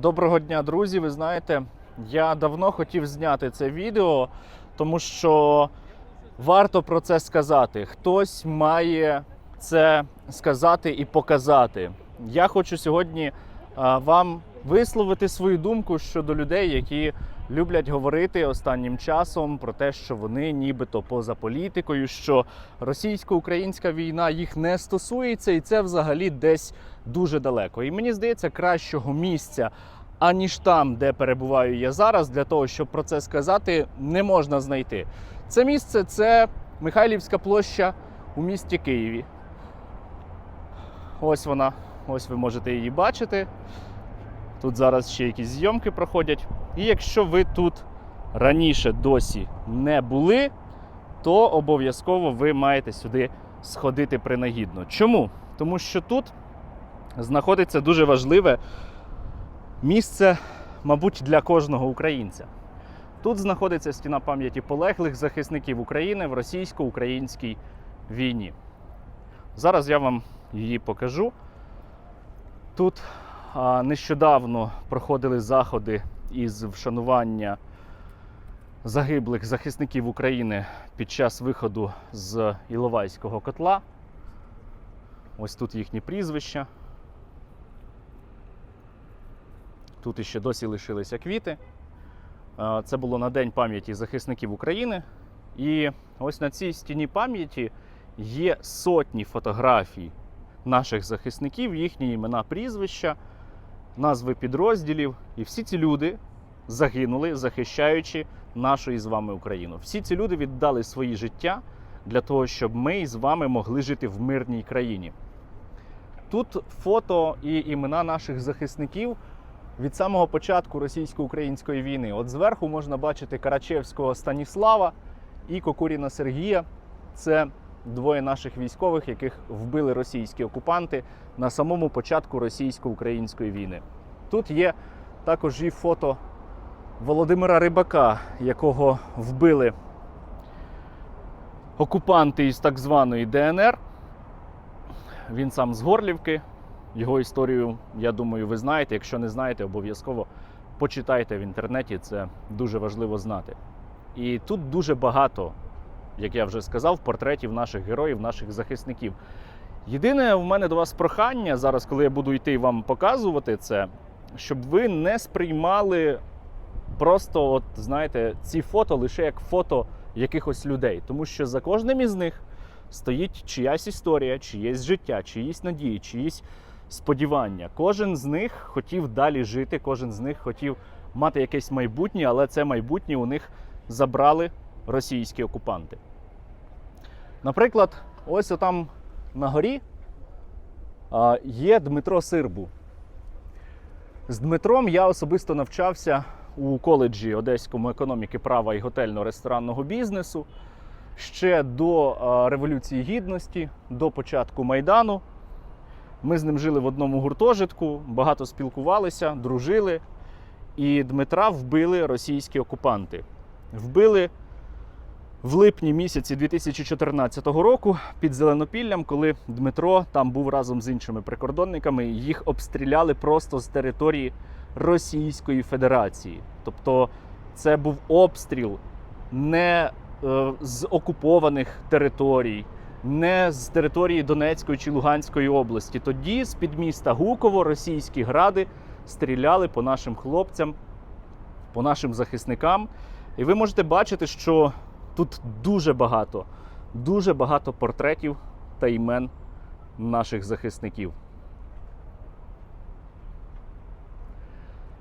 Доброго дня, друзі. Ви знаєте, я давно хотів зняти це відео, тому що варто про це сказати. Хтось має це сказати і показати. Я хочу сьогодні вам висловити свою думку щодо людей, які люблять говорити останнім часом про те, що вони нібито поза політикою, що російсько-українська війна їх не стосується, і це взагалі десь дуже далеко. І мені здається, кращого місця, аніж там, де перебуваю я зараз, для того, щоб про це сказати, не можна знайти. Це місце це Михайлівська площа у місті Києві. Ось вона, ось ви можете її бачити. Тут зараз ще якісь зйомки проходять. І якщо ви тут раніше досі не були, то обов'язково ви маєте сюди сходити принагідно. Чому? Тому що тут знаходиться дуже важливе місце, мабуть, для кожного українця. Тут знаходиться стіна пам'яті полеглих захисників України в російсько-українській війні. Зараз я вам її покажу. Тут нещодавно проходили заходи із вшанування загиблих захисників України під час виходу з Іловайського котла. Ось тут їхні прізвища. Тут іще досі лишилися квіти. Це було на День пам'яті захисників України. І ось на цій стіні пам'яті є сотні фотографій наших захисників, їхні імена, прізвища, назви підрозділів. І всі ці люди загинули, захищаючи нашу із вами Україну. Всі ці люди віддали свої життя для того, щоб ми із вами могли жити в мирній країні. Тут фото і імена наших захисників від самого початку російсько-української війни. От зверху можна бачити Карачевського Станіслава і Кокуріна Сергія. Це двоє наших військових, яких вбили російські окупанти на самому початку російсько-української війни. Тут є також і фото Володимира Рибака, якого вбили окупанти із так званої ДНР. Він сам з Горлівки. Його історію, я думаю, ви знаєте. Якщо не знаєте, обов'язково почитайте в інтернеті. Це дуже важливо знати. І тут дуже багато, як я вже сказав, портретів наших героїв, наших захисників. Єдине в мене до вас прохання зараз, коли я буду йти вам показувати це, щоб ви не сприймали просто, от знаєте, ці фото лише як фото якихось людей, тому що за кожним із них стоїть чиясь історія, чиєсь життя, чиїсь надії, чиїсь сподівання. Кожен з них хотів далі жити, кожен з них хотів мати якесь майбутнє, але це майбутнє у них забрали російські окупанти. Наприклад, ось отам на горі є Дмитро Сирбу. З Дмитром я особисто навчався у коледжі Одеському економіки права і готельно-ресторанного бізнесу ще до Революції Гідності, до початку Майдану. Ми з ним жили в одному гуртожитку, багато спілкувалися, дружили. І Дмитра вбили російські окупанти. Вбили в липні місяці 2014 року під Зеленопіллям, коли Дмитро там був разом з іншими прикордонниками, їх обстріляли просто з території Російської Федерації. Тобто це був обстріл не е, з окупованих територій, не з території Донецької чи Луганської області. Тоді з під міста Гуково російські гради стріляли по нашим хлопцям, по нашим захисникам. І ви можете бачити, що тут дуже багато, дуже багато портретів та імен наших захисників.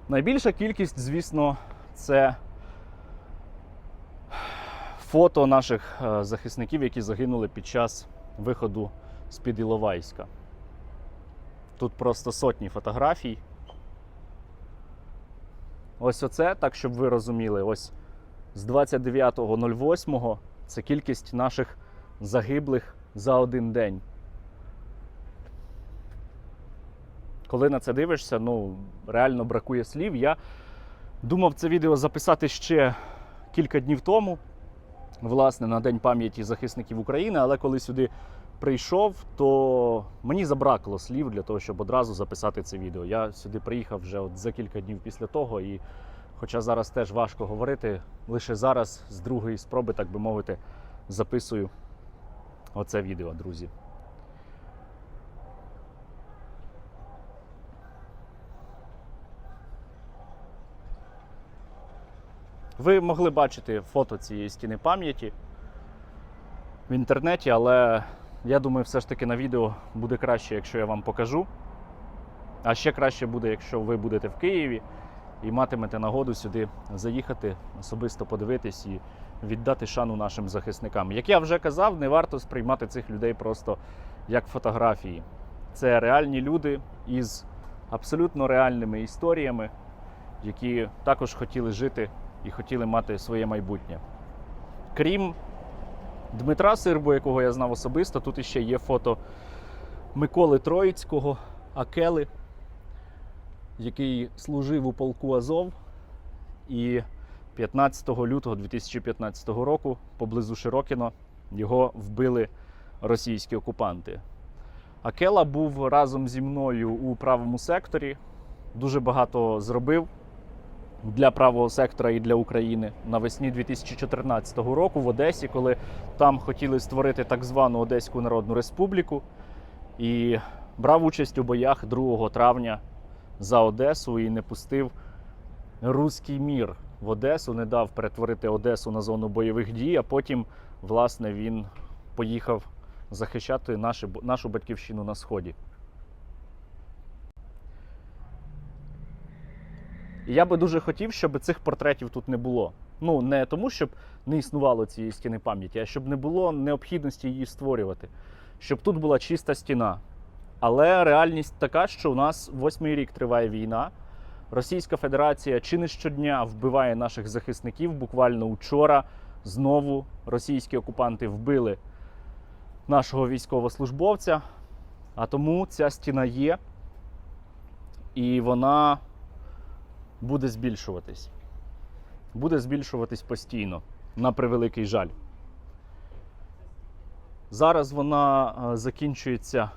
Найбільша кількість, звісно, це фото наших е, захисників, які загинули під час виходу з-під Іловайська. Тут просто сотні фотографій. Ось оце, так щоб ви розуміли, ось з 29.08 це кількість наших загиблих за один день. Коли на це дивишся, ну реально бракує слів. Я думав це відео записати ще кілька днів тому, власне, на День пам'яті захисників України, але коли сюди прийшов, то мені забракло слів для того, щоб одразу записати це відео. Я сюди приїхав вже от за кілька днів після того, і хоча зараз теж важко говорити, лише зараз з другої спроби, так би мовити, записую оце відео, друзі. Ви могли бачити фото цієї стіни пам'яті в інтернеті, але я думаю, все ж таки на відео буде краще, якщо я вам покажу. А ще краще буде, якщо ви будете в Києві і матимете нагоду сюди заїхати, особисто подивитись і віддати шану нашим захисникам. Як я вже казав, не варто сприймати цих людей просто як фотографії. Це реальні люди із абсолютно реальними історіями, які також хотіли жити і хотіли мати своє майбутнє. Крім Дмитра Сирбу, якого я знав особисто, тут іще є фото Миколи Троїцького, Акели, який служив у полку Азов. І 15 лютого 2015 року поблизу Широкіно його вбили російські окупанти. Акела був разом зі мною у правому секторі, дуже багато зробив для правого сектора і для України навесні 2014 року в Одесі, коли там хотіли створити так звану Одеську Народну Республіку, і брав участь у боях 2 травня за Одесу і не пустив руський мір в Одесу, не дав перетворити Одесу на зону бойових дій, а потім, власне, він поїхав захищати наші, нашу батьківщину на сході. І я би дуже хотів, щоб цих портретів тут не було. Ну, не тому, щоб не існувало цієї стіни пам'яті, а щоб не було необхідності її створювати. Щоб тут була чиста стіна. Але реальність така, що у нас восьмий рік триває війна. Російська Федерація чи не щодня вбиває наших захисників. Буквально учора знову російські окупанти вбили нашого військовослужбовця. А тому ця стіна є, і вона буде збільшуватись. Буде збільшуватись постійно, на превеликий жаль. Зараз вона е, закінчується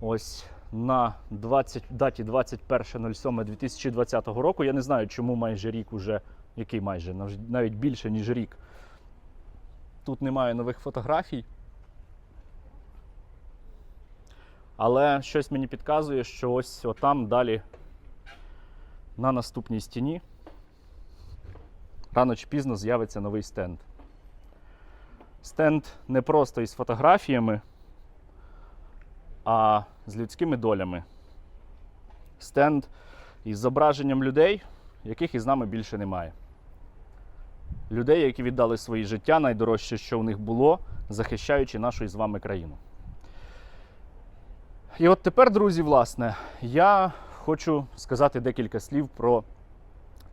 ось на 20, даті 21.07.2020 року. Я не знаю, чому майже рік уже, який майже, навіть більше, ніж рік. Тут немає нових фотографій. Але щось мені підказує, що ось отам далі на наступній стіні рано чи пізно з'явиться новий стенд. Стенд не просто із фотографіями, а з людськими долями. Стенд із зображенням людей, яких із нами більше немає. Людей, які віддали свої життя, найдорожче, що у них було, захищаючи нашу із вами країну. І от тепер, друзі, власне, я хочу сказати декілька слів про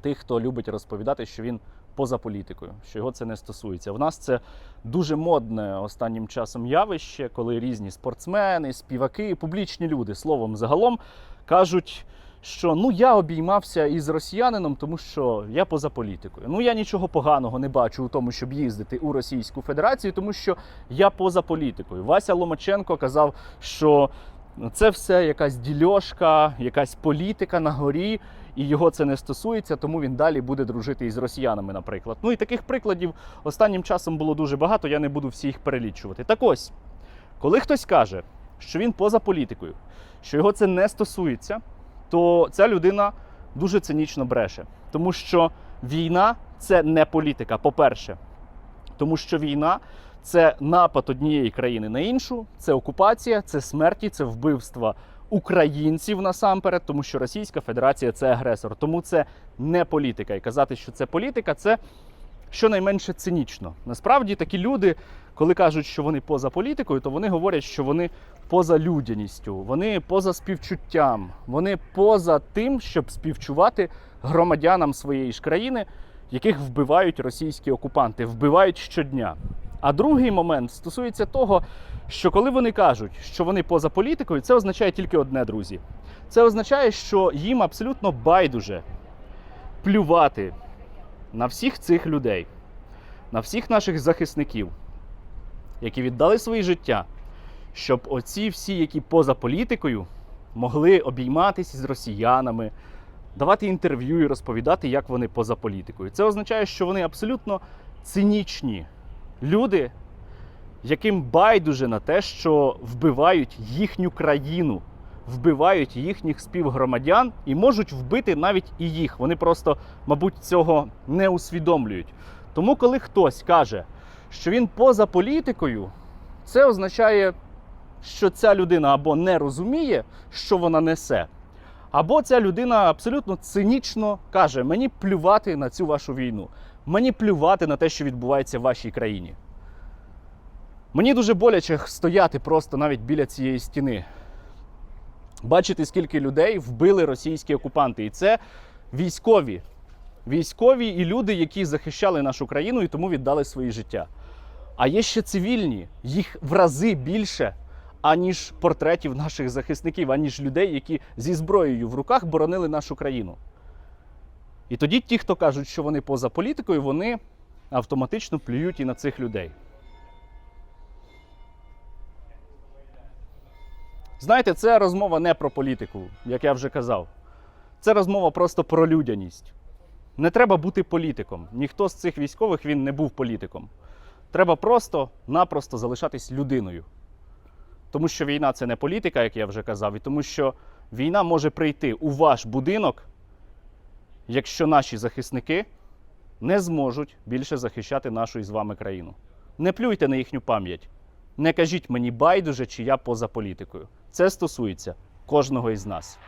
тих, хто любить розповідати, що він поза політикою, що його це не стосується. В нас це дуже модне останнім часом явище, коли різні спортсмени, співаки, публічні люди, словом, загалом кажуть, що ну я обіймався із росіянином, тому що я поза політикою. Ну я нічого поганого не бачу у тому, щоб їздити у Російську Федерацію, тому що я поза політикою. Вася Ломаченко казав, що це все якась дільошка, якась політика на горі, і його це не стосується, тому він далі буде дружити із росіянами, наприклад. Ну і таких прикладів останнім часом було дуже багато, я не буду всі їх перелічувати. Так ось, коли хтось каже, що він поза політикою, що його це не стосується, то ця людина дуже цинічно бреше. Тому що війна це не політика, по-перше. Тому що війна це напад однієї країни на іншу, це окупація, це смерті, це вбивства українців насамперед, тому що Російська Федерація це агресор. Тому це не політика. І казати, що це політика, це щонайменше цинічно. Насправді такі люди, коли кажуть, що вони поза політикою, то вони говорять, що вони поза людяністю, вони поза співчуттям, вони поза тим, щоб співчувати громадянам своєї ж країни, яких вбивають російські окупанти, вбивають щодня. А другий момент стосується того, що коли вони кажуть, що вони поза політикою, це означає тільки одне, друзі. Це означає, що їм абсолютно байдуже плювати на всіх цих людей, на всіх наших захисників, які віддали свої життя, щоб оці всі, які поза політикою, могли обійматися з росіянами, давати інтерв'ю і розповідати, як вони поза політикою. Це означає, що вони абсолютно цинічні люди, яким байдуже на те, що вбивають їхню країну, вбивають їхніх співгромадян і можуть вбити навіть і їх. Вони просто, мабуть, цього не усвідомлюють. Тому, коли хтось каже, що він поза політикою, це означає, що ця людина або не розуміє, що вона несе, або ця людина абсолютно цинічно каже: мені плювати на цю вашу війну, мені плювати на те, що відбувається в вашій країні. Мені дуже боляче стояти просто навіть біля цієї стіни. Бачити, скільки людей вбили російські окупанти. І це військові. Військові і люди, які захищали нашу країну і тому віддали свої життя. А є ще цивільні, їх в рази більше, аніж портретів наших захисників, аніж людей, які зі зброєю в руках боронили нашу країну. І тоді ті, хто кажуть, що вони поза політикою, вони автоматично плюють і на цих людей. Знаєте, це розмова не про політику, як я вже казав. Це розмова просто про людяність. Не треба бути політиком. Ніхто з цих військових він не був політиком. Треба просто-напросто залишатись людиною. Тому що війна це не політика, як я вже казав, і тому що війна може прийти у ваш будинок, якщо наші захисники не зможуть більше захищати нашу із вами країну. Не плюйте на їхню пам'ять. Не кажіть мені байдуже, чи я поза політикою. Це стосується кожного із нас.